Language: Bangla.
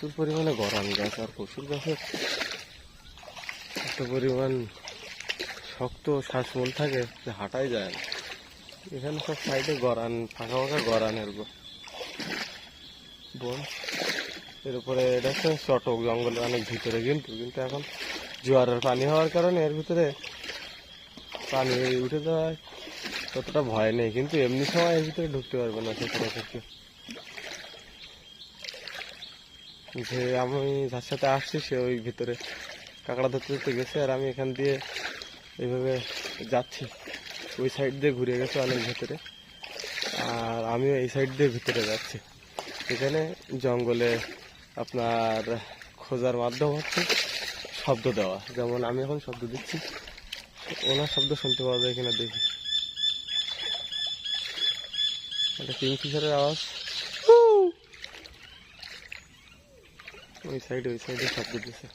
প্রচুর পরিমাণে গরম গাছ আর প্রচুর গাছে এত পরিমাণ শক্ত শ্বাসমূল থাকে যে হাঁটাই যায় না। এখানে সব সাইডে গরান ফাঁকা ফাঁকা গরানের ব- বন। এর উপরে এটা হচ্ছে চটক জঙ্গলের অনেক ভিতরে কিন্তু কিন্তু এখন জোয়ারের পানি হওয়ার কারণে এর ভিতরে পানি উঠে যাওয়ায় ততটা ভয় নেই, কিন্তু এমনি সময় এর ভিতরে ঢুকতে পারবে না সেখানে থেকে। যে আমি যার সাথে আসছি, সে ওই ভিতরে কাঁকড়া ধরতে ধরতে গেছে আর আমি এখান দিয়ে এইভাবে যাচ্ছি। ওই সাইড দিয়ে ঘুরে গেছে অনেক ভিতরে। আর আমিও এই সাইড দিয়ে ভিতরে যাচ্ছি। এখানে জঙ্গলে আপনার খোঁজার মাধ্যম হচ্ছে শব্দ দেওয়া। যেমন আমি এখন শব্দ দিচ্ছি, ওনার শব্দ শুনতে পাওয়া যায় কিনা দেখি। একটা কিংফিশারের আওয়াজ। ওই সাইড ওই সাইডে সব দিচ্ছে